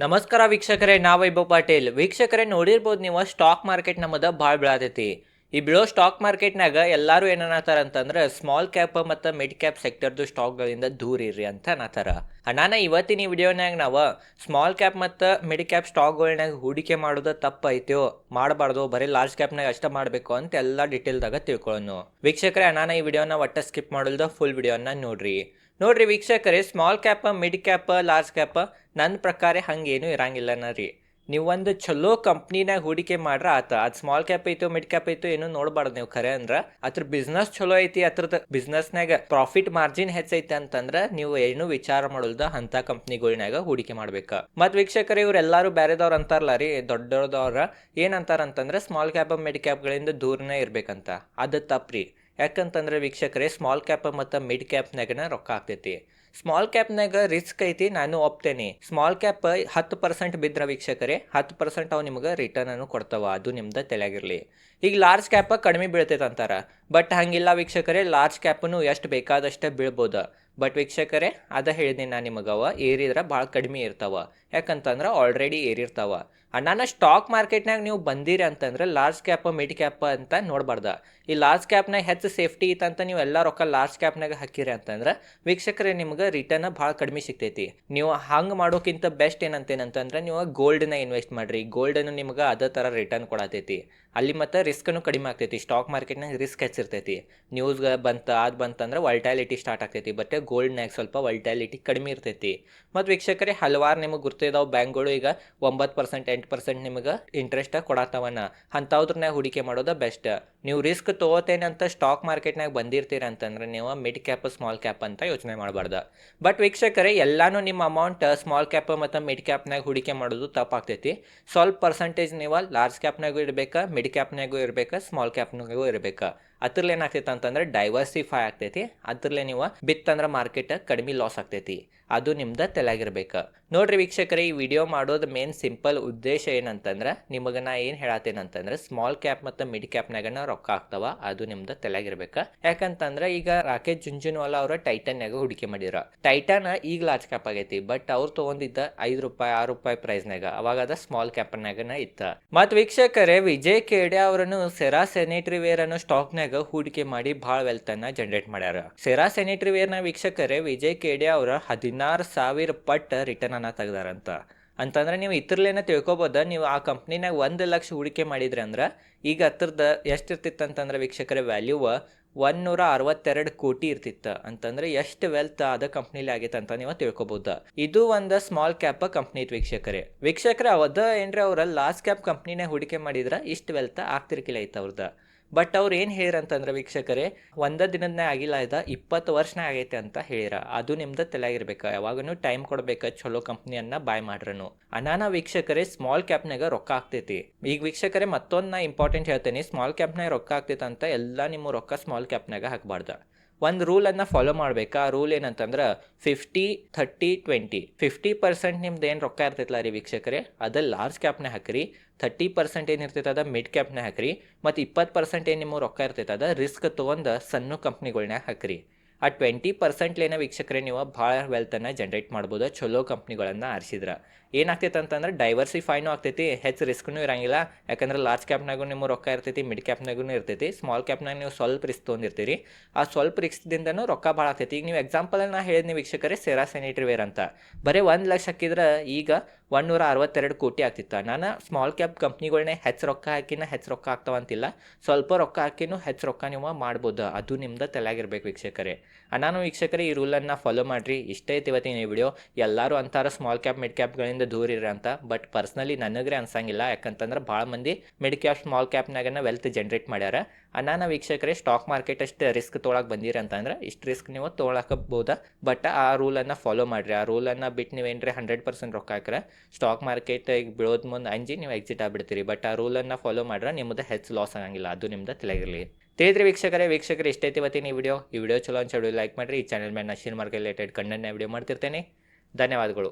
ನಮಸ್ಕಾರ ವೀಕ್ಷಕರೇ ನಾ ವೈಭವ್ ಪಾಟೀಲ್. ವೀಕ್ಷಕರೇ ನೋಡಿರ್ಬೋದು ನೀವು ಸ್ಟಾಕ್ ಮಾರ್ಕೆಟ್ ನಮ್ಮದ ಭಾಳ ಬೀಳತೈತಿ. ಈ ಬೀಳೋ ಸ್ಟಾಕ್ ಮಾರ್ಕೆಟ್ನಾಗ ಎಲ್ಲರೂ ಏನನ್ನತ್ತಾರ ಅಂತಂದ್ರೆ ಸ್ಮಾಲ್ ಕ್ಯಾಪ್ ಮತ್ತು ಮಿಡ್ ಕ್ಯಾಪ್ ಸೆಕ್ಟರ್ದು ಸ್ಟಾಕ್ಗಳಿಂದ ದೂರ ಇರ್ರಿ ಅಂತ ಅನ್ನತ್ತಾರ ಅಣ್ಣಾನ ಇವತ್ತಿನ ಈ ವಿಡಿಯೋನಾಗ ನಾವು ಸ್ಮಾಲ್ ಕ್ಯಾಪ್ ಮತ್ತು ಮಿಡ್ ಕ್ಯಾಪ್ ಸ್ಟಾಕ್ಗಳ್ನಾಗ ಹೂಡಿಕೆ ಮಾಡೋದು ತಪ್ಪೈತೋ ಮಾಡಬಾರ್ದು, ಬರೀ ಲಾರ್ಜ್ ಕ್ಯಾಪ್ನಾಗ ಅಷ್ಟೇ ಮಾಡಬೇಕು ಅಂತ ಎಲ್ಲ ಡೀಟೇಲ್ದಾಗ ತಿಳ್ಕೊಳ್ಳೋಣ ವೀಕ್ಷಕರೇ ಅಣ್ಣಾನ ಈ ವಿಡಿಯೋನ ಒಟ್ಟ ಸ್ಕಿಪ್ ಮಾಡಲ್ದ ಫುಲ್ ವಿಡಿಯೋನ ನೋಡ್ರಿ. ನೋಡ್ರಿ ವೀಕ್ಷಕರೇ small cap mid cap large cap ನನ್ನ ಪ್ರಕಾರ ಹಂಗೇನು ಇರಂಗಿಲ್ಲ ರೀ ನೀವು ಒಂದು ಚಲೋ ಕಂಪ್ನಿನಾಗ ಹೂಡಿಕೆ ಮಾಡ್ರ ಆತ. ಅದು ಸ್ಮಾಲ್ ಕ್ಯಾಪ್ ಐತೋ ಮಿಡ್ ಕ್ಯಾಪ್ ಐತೋ ಏನು ನೋಡ್ಬಾರ್ದು ನೀವು ಖರೆ ಅಂದ್ರ. ಅದ್ರ ಬಿಸ್ನೆಸ್ ಚಲೋ ಐತಿ ಅದ್ರದ್ದು ಬಿಸ್ನೆಸ್ನಾಗ ಪ್ರಾಫಿಟ್ ಮಾರ್ಜಿನ್ ಹೆಚ್ಚೈತಿ ಅಂತಂದ್ರ ನೀವು ಏನು ವಿಚಾರ ಮಾಡುಲ್ದ ಅಂತ ಕಂಪ್ನಿಗಳಾಗ ಹೂಡಿಕೆ ಮಾಡ್ಬೇಕ. ಮತ್ ವೀಕ್ಷಕರು, ಇವ್ರೆಲ್ಲಾರು ಬೇರೆದವ್ರು ಅಂತಾರಲ್ಲ ರೀ ದೊಡ್ಡದವ್ರ ಏನಂತಾರ ಅಂತಂದ್ರೆ ಸ್ಮಾಲ್ ಕ್ಯಾಪ್ ಮಿಡ್ ಕ್ಯಾಪ್ಗಳಿಂದ ದೂರನೇ ಇರ್ಬೇಕಂತ. ಅದು ತಪ್ಪ್ರಿ. ಯಾಕಂತಂದ್ರೆ ವೀಕ್ಷಕರೇ ಸ್ಮಾಲ್ ಕ್ಯಾಪ್ ಮತ್ತು ಮಿಡ್ ಕ್ಯಾಪ್ನಾಗನ ರೊಕ್ಕ ಆಗ್ತೈತಿ. ಸ್ಮಾಲ್ ಕ್ಯಾಪ್ನಾಗ ರಿಸ್ಕ್ ಐತಿ, ನಾನು ಒಪ್ತೇನೆ. ಸ್ಮಾಲ್ ಕ್ಯಾಪ್ ಹತ್ತು ಪರ್ಸೆಂಟ್ ಬಿದ್ರ ವೀಕ್ಷಕರೇ, ಹತ್ತು ಪರ್ಸೆಂಟ್ ಅವು ನಿಮ್ಗೆ ರಿಟರ್ನ್ ಅನ್ನು ಕೊಡ್ತಾವ, ಅದು ನಿಮ್ದು ತಲೆಯಾಗಿರಲಿ. ಈಗ ಲಾರ್ಜ್ ಕ್ಯಾಪ್ ಕಡಿಮೆ ಬೀಳ್ತೈತೆ ಅಂತಾರ. ಬಟ್ ಹಂಗಿಲ್ಲ ವೀಕ್ಷಕರೇ ಲಾರ್ಜ್ ಕ್ಯಾಪನ್ನು ಎಷ್ಟು ಬೇಕಾದಷ್ಟೇ ಬೀಳ್ಬೋದು. ಬಟ್ ವೀಕ್ಷಕರೇ, ಅದ ಹೇಳಿದೆ ನಾನು ನಿಮಗವ, ಏರಿದ್ರೆ ಭಾಳ ಕಡಿಮೆ ಇರ್ತಾವ. ಯಾಕಂತಂದ್ರೆ ಆಲ್ರೆಡಿ ಏರಿರ್ತಾವ. ಅಣ್ಣಾನ ಸ್ಟಾಕ್ ಮಾರ್ಕೆಟ್ನಾಗ ನೀವು ಬಂದಿರಿ ಅಂತಂದ್ರೆ ಲಾರ್ಜ್ ಕ್ಯಾಪ್ ಮಿಡ್ ಕ್ಯಾಪ್ ಅಂತ ನೋಡಬಾರ್ದ. ಈ ಲಾರ್ಜ್ ಕ್ಯಾಪ್ನಾಗ ಹೆಚ್ಚು ಸೇಫ್ಟಿ ಇತ್ತಂತ ನೀವು ಎಲ್ಲ ರೊಕ್ಕ ಲಾರ್ಜ್ ಕ್ಯಾಪ್ನಾಗ ಹಾಕಿರಿ ಅಂತಂದ್ರೆ ವೀಕ್ಷಕರೇ ನಿಮ್ಗೆ ರಿಟರ್ನ್ ಭಾಳ ಕಡಿಮೆ ಸಿಗ್ತೈತಿ. ನೀವು ಹಂಗೆ ಮಾಡೋಕ್ಕಿಂತ ಬೆಸ್ಟ್ ಏನಂತೇನಂತಂದ್ರೆ ನೀವು ಗೋಲ್ಡ್ನ ಇನ್ವೆಸ್ಟ್ ಮಾಡ್ರಿ. ಗೋಲ್ಡನ್ನು ನಿಮ್ಗೆ ಅದೇ ಥರ ರಿಟರ್ನ್ ಕೊಡತೈತಿ. ಅಲ್ಲಿ ಮತ್ತು ರಿಸ್ಕನ್ನು ಕಡಿಮೆ ಆಗ್ತೈತಿ. ಸ್ಟಾಕ್ ಮಾರ್ಕೆಟ್ನಾಗ ರಿಸ್ಕ್ ಹೆಚ್ಚಿರ್ತೈತಿ. ನ್ಯೂಸ್ಗೆ ಬಂತ, ಅದು ಬಂತಂದ್ರೆ ವಲ್ಟ್ಯಾಲಿಟಿ ಸ್ಟಾರ್ಟ್ ಆಗ್ತೈತಿ. ಬಟ್ ಗೋಲ್ಡ್ನಾಗ ಸ್ವಲ್ಪ ವಲ್ಟಾಲಿಟಿ ಕಡಿಮೆ ಇರ್ತೈತಿ. ಮತ್ತು ವೀಕ್ಷಕರೇ ಹಲವಾರು ನಿಮಗೆ ಗುರ್ತಿದಾವೆ ಬ್ಯಾಂಕ್ಗಳು ಈಗ ಒಂಬತ್ತು ಪರ್ಸೆಂಟ್ ಎಂಟು ಪರ್ಸೆಂಟ್ ನಿಮಗೆ ಇಂಟ್ರೆಸ್ಟ್ ಕೊಡತ್ತವನ ಅಂಥವ್ರನ್ಯಾಗ ಹೂಡಿಕೆ ಮಾಡೋದು ಬೆಸ್ಟ್ ನೀವು ರಿಸ್ಕ್ ತೊಗೋತೇನೆ ಅಂತ ಸ್ಟಾಕ್ ಮಾರ್ಕೆಟ್ನಾಗ ಬಂದಿರ್ತೀರ ಅಂತಂದ್ರೆ ನೀವು ಮಿಡ್ ಕ್ಯಾಪ್ ಸ್ಮಾಲ್ ಕ್ಯಾಪ್ ಅಂತ ಯೋಚನೆ ಮಾಡಬಾರ್ದ. ಬಟ್ ವೀಕ್ಷಕರೇ, ಎಲ್ಲಾನು ನಿಮ್ಮ ಅಮೌಂಟ್ ಸ್ಮಾಲ್ ಕ್ಯಾಪ್ ಮತ್ತು ಮಿಡ್ ಕ್ಯಾಪ್ನಾಗ ಹೂಡಿಕೆ ಮಾಡೋದು ತಪ್ಪಾಗ್ತೈತಿ. ಸ್ವಲ್ಪ ಪರ್ಸೆಂಟೇಜ್ ನೀವು ಲಾರ್ಜ್ ಕ್ಯಾಪ್ನಾಗೂ ಇರಬೇಕಾ ಮಿಡ್ ಕ್ಯಾಪ್ನಾಗೂ ಇರಬೇಕಾ ಸ್ಮಾಲ್ ಕ್ಯಾಪ್ನಾಗೂ ಇರಬೇಕಾ. ಅದ್ರಲ್ಲಿ ಏನಾಗ್ತೈತೆ ಅಂತಂದ್ರೆ ಡೈವರ್ಸಿಫೈ ಆಗ್ತೈತಿ. ಅದ್ರಲ್ಲೇ ನೀವು ಬಿತ್ತಂದ್ರೆ ಮಾರ್ಕೆಟ್ ಕಡಿಮೆ ಲಾಸ್ ಆಗ್ತೈತಿ. ಅದು ನಿಮ್ದು ತಲೆಯಾಗಿರ್ಬೇಕು. ನೋಡ್ರಿ ವೀಕ್ಷಕರೇ, ಈ ವಿಡಿಯೋ ಮಾಡೋದು ಮೇನ್ ಸಿಂಪಲ್ ಉದ್ದೇಶ ಏನಂತಂದ್ರೆ, ನಿಮಗೆ ನಾ ಏನು ಹೇಳತ್ತೇನಂತಂದ್ರೆ ಸ್ಮಾಲ್ ಕ್ಯಾಪ್ ಮತ್ತು ಮಿಡ್ ಕ್ಯಾಪ್ನಾಗನ ರೊಕ್ಕ ಆಗ್ತಾವ ಅದು ನಿಮ್ದು ತಲೆಯಾಗಿರ್ಬೇಕು. ಯಾಕಂತಂದ್ರೆ ಈಗ ರಾಕೇಶ್ ಜುಂಜುನ್ವಾಲಾ ಅವರ ಟೈಟನ್ಯಾಗ ಹೂಡಿಕೆ ಮಾಡಿರ. ಟೈಟನ್ ಈಗ ಲಾರ್ಜ್ ಕ್ಯಾಪ್ ಆಗೈತಿ ಬಟ್ ಅವ್ರು ತೊಗೊಂಡಿದ್ದ ಐದು ರೂಪಾಯಿ, ಆರು ರೂಪಾಯಿ ಪ್ರೈಸ್ನಾಗ ಅವಾಗ ಅದ ಸ್ಮಾಲ್ ಕ್ಯಾಪ್ನಾಗನ ಇತ್ತ. ಮತ್ತು ವೀಕ್ಷಕರೇ, ವಿಜಯ್ ಕೇಡೆ ಅವರನ್ನು ಸೆರಾ ಸೆನೆಟರಿ ವೇರ್ ಅನ್ನೋ ಸ್ಟಾಕ್ನಾಗ ಹೂಡಿಕೆ ಮಾಡಿ ಭಾಳ ಅನ್ನ ಜನರೇಟ್ ಮಾಡ್ಯಾರ. ಸೆರಾ ಸೆನಿಟರಿ ವೇರ್ನ ವೀಕ್ಷಕರೇ ವಿಜಯ್ ಕೇಡೆ ಅವರ ಹದಿನಾರು ಸಾವಿರ ಪಟ್ ರಿಟರ್ನ್ ಅನ್ನ ತೆಗ್ದಾರಂತ. ಅಂತಂದ್ರೆ ನೀವು ಇತರಲೇನ ತಿಳ್ಕೊಬೋದ, ನೀವು ಆ ಕಂಪ್ನಿನಾಗ ಒಂದು ಲಕ್ಷ ಹೂಡಿಕೆ ಮಾಡಿದ್ರಿ ಅಂದ್ರೆ ಈಗ ಹತ್ತಿರದ ಎಷ್ಟು ಇರ್ತಿತ್ತು ಅಂತಂದ್ರೆ ವೀಕ್ಷಕರ ವ್ಯಾಲ್ಯೂ ಒನ್ನೂರ ಅರವತ್ತೆರಡು ಕೋಟಿ ಇರ್ತಿತ್ತು. ಅಂತಂದ್ರೆ ಎಷ್ಟು ವೆಲ್ತ್ ಆದ ಕಂಪ್ನಿಲಿ ಆಗೈತೆ ಅಂತ ನೀವು ತಿಳ್ಕೊಬೋದು. ಇದು ಒಂದು ಸ್ಮಾಲ್ ಕ್ಯಾಪ್ ಕಂಪ್ನಿ ಇತ್ತು ವೀಕ್ಷಕರೇ. ವೀಕ್ಷಕರ ಅವಧ ಏನ್ರಿ ಅವ್ರ ಲಾಸ್ಟ್ ಕ್ಯಾಪ್ ಕಂಪ್ನಿನೇ ಹೂಡಿಕೆ ಮಾಡಿದ್ರೆ ಇಷ್ಟು ವೆಲ್ತ್ ಆಗ್ತಿರ್ಕಿಲ್ಲ ಐತೆ ಅವ್ರದ್ದು ಬಟ್ ಅವ್ರು ಏನು ಹೇಳಿರಂತಂದ್ರೆ ವೀಕ್ಷಕರೇ, ಒಂದ ದಿನದನ್ನೇ ಆಗಿಲ್ಲ, ಇದ ಇಪ್ಪತ್ತು ವರ್ಷನೇ ಆಗೈತೆ ಅಂತ ಹೇಳಿರ ಅದು ನಿಮ್ದು ತಲೆಯಾಗಿರ್ಬೇಕು. ಯಾವಾಗೂ ಟೈಮ್ ಕೊಡ್ಬೇಕು ಚಲೋ ಕಂಪ್ನಿಯನ್ನ ಬಾಯ್ ಮಾಡ್ರನು. ಅನಾನ ವೀಕ್ಷಕರೇ ಸ್ಮಾಲ್ ಕ್ಯಾಪ್ನಾಗ ರೊಕ್ಕ ಆಗ್ತೈತಿ. ಈಗ ವೀಕ್ಷಕರೇ, ಮತ್ತೊಂದು ನಾ ಇಂಪಾರ್ಟೆಂಟ್ ಹೇಳ್ತೇನೆ. ಸ್ಮಾಲ್ ಕ್ಯಾಪ್ನಾಗ ರೊಕ್ಕ ಆಗ್ತೈತೆ ಅಂತ ಎಲ್ಲ ನಿಮ್ಮ ರೊಕ್ಕ ಸ್ಮಾಲ್ ಕ್ಯಾಪ್ನಾಗ ಹಾಕಬಾರ್ದು. ಒಂದು ರೂಲನ್ನು ಫಾಲೋ ಮಾಡ್ಬೇಕು? ಆ ರೂಲ್ ಏನಂತಂದ್ರೆ fifty thirty twenty fifty percent ನಿಮ್ದು ಏನು ರೊಕ್ಕ ಇರ್ತೈತಲ್ಲ ರೀ ವೀಕ್ಷಕರೇ? ಅದು ಲಾರ್ಜ್ ಕ್ಯಾಪ್ನೇ ಹಾಕ್ರಿ. ಥರ್ಟಿ ಪರ್ಸೆಂಟ್ ಏನು ಇರ್ತೈತೆ ಅದ ಮಿಡ್ ಕ್ಯಾಪ್ನೇ ಹಾಕ್ರಿ. ಮತ್ತು ಇಪ್ಪತ್ತು ಪರ್ಸೆಂಟ್ ಏನು ನಿಮ್ಮ ರೊಕ್ಕ ಇರ್ತೈತೆ ಅದ ರಿಸ್ಕ್ ತೊಗೊಂಡು ಸಣ್ಣ ಕಂಪ್ನಿಗಳ್ನಾಗ ಹಾಕ್ರಿ. ಆ ಟ್ವೆಂಟಿ ಪರ್ಸೆಂಟ್ಲೇನ ವೀಕ್ಷಕರೇ ನೀವು ಭಾಳ ವೆಲ್ತನ್ನು ಜನ್ರೇಟ್ ಮಾಡ್ಬೋದು. ಚಲೋ ಕಂಪ್ನಿಗಳನ್ನು ಆರಿಸಿದ್ರೆ. ಏನಾಗ್ತೈತೆ ಅಂತಂದ್ರೆ ಡೈವರ್ಸಿಫೈನೂ ಆಗ್ತೈತಿ, ಹೆಚ್ಚು ರಿಸ್ಕ್ನೂ ಇರಂಗಿಲ್ಲ. ಯಾಕಂದ್ರೆ ಲಾರ್ಜ್ ಕ್ಯಾಪ್ನಾಗು ನಿಮ್ಮ ರೊಕ್ಕ ಇರ್ತೈತಿ ಮಿಡ್ ಕ್ಯಾಪ್ನಾಗೂ ಇರ್ತೈತಿ. ಸ್ಮಾಲ್ ಕ್ಯಾಪ್ನಾಗ ನೀವು ಸ್ವಲ್ಪ ರಿಸ್ಕ್ ತೊಗೊಂಡಿರ್ತೀರಿ. ಆ ಸ್ವಲ್ಪ ರಿಸ್ಕ್ದಿಂದನೂ ರೊಕ್ಕ ಭಾಳ ಆಗ್ತೈತಿ. ಈಗ ನೀವು ಎಕ್ಸಾಂಪಲ್ ನಾ ಹೇಳಿದ್ನಿ ವೀಕ್ಷಕರೇ ಸೇರಾ ಸ್ಯಾನಿಟರಿ ವೇರ್ ಅಂತ. ಬರೀ ಒಂದು ಲಕ್ಷ ಹಾಕಿದ್ರೆ ಈಗ ಒನ್ನೂರ ಅರವತ್ತೆರಡು ಕೋಟಿ ಆಗ್ತಿತ್ತು. ನಾನು ಸ್ಮಾಲ್ ಕ್ಯಾಪ್ ಕಂಪ್ನಿಗಳನ್ನೇ ಹೆಚ್ಚು ರೊಕ್ಕ ಹಾಕಿನ ಹೆಚ್ಚು ರೊಕ್ಕ ಆಗ್ತಾವಂತಿಲ್ಲ ಸ್ವಲ್ಪ ರೊಕ್ಕ ಹಾಕಿನೂ ಹೆಚ್ಚು ರೊಕ್ಕ ನೀವು ಮಾಡ್ಬೋದು. ಅದು ನಿಮ್ದು ತಲೆಯಾಗಿರ್ಬೇಕು ವೀಕ್ಷಕರೇ. ನಾನು ವೀಕ್ಷಕರೇ, ಈ ರೂಲನ್ನು ಫಾಲೋ ಮಾಡಿರಿ. ಇಷ್ಟೇ ಐತಿ ಇವತ್ತಿನ ಈ ವಿಡಿಯೋ ಎಲ್ಲರೂ ಅಂತಾರೆ ಸ್ಮಾಲ್ ಕ್ಯಾಪ್ ಮಿಡ್ ಕ್ಯಾಪ್ಗಳಿಂದ ದೂರ ಇರ್ರಿ ಅಂತ. ಬಟ್ ಪರ್ಸ್ನಲಿ ನನಗ್ರೆ ಅನ್ಸಂಗಿಲ್ಲ. ಯಾಕಂತಂದ್ರೆ ಭಾಳ ಮಂದಿ ಮಿಡ್ ಕ್ಯಾಪ್ ಸ್ಮಾಲ್ ಕ್ಯಾಪ್ನಾಗನ ವೆಲ್ತ್ ಜನ್ರೇಟ್ ಮಾಡ್ಯಾರ. ಅನಾನ ವೀಕ್ಷಕರೇ ಸ್ಟಾಕ್ ಮಾರ್ಕೆಟ್ ಅಷ್ಟು ರಿಸ್ಕ್ ತೊಗೊಳಕ್ಕೆ ಬಂದಿರಿ ಅಂತಂದ್ರೆ ಇಷ್ಟು ರಿಸ್ಕ್ ನೀವು ತೊಗೊಳಕಬೋದ. ಬಟ್ ಆ ರೂಲನ್ನು ಫಾಲೋ ಮಾಡಿರಿ. ಆ ರೂಲನ್ನು ಬಿಟ್ಟು ನೀವೇನ್ರಿ ಹಂಡ್ರೆಡ್ ಪರ್ಸೆಂಟ್ ರೊಕ್ಕ ಹಾಕ್ರೆ. ಸ್ಟಾಕ್ ಮಾರ್ಕೆಟ್ ಈಗ ಬೀಳೋದ್ ಮುಂದೆ ಅಂಜಿ ನೀವು ಎಕ್ಸಿಟ್ ಆಗಿಬಿಡ್ತೀರಿ. ಬಟ್ ಆ ರೂಲನ್ನು ಫಾಲೋ ಮಾಡ್ರೆ ನಿಮ್ಮದು ಹೆಚ್ಚು ಲಾಸ್ ಆಗಂಗಿಲ್ಲ. ಅದು ನಿಮ್ದು ತಿಳಿಗಿರಲಿ ತಿಳಿದ್ರಿ ವೀಕ್ಷಕರೇ, ವೀಕ್ಷಕರು, ಇಷ್ಟೇ ಇವತ್ತಿನ ಈ ವಿಡಿಯೋ ಈ ವಿಡಿಯೋ ಚಲೋ ಅನ್ಸೋದು ಲೈಕ್ ಮಾಡಿರಿ. ಈ ಚಾನಲ್ ಮೇಲೆ ನಶೀನ್ ಮಾರ್ಕೆಟ್ ರಿಲೇಟೆಡ್ ಕಂಟೆಂಟ್ನ ವಿಡಿಯೋ ಮಾಡ್ತಿರ್ತೇನೆ. ಧನ್ಯವಾದಗಳು.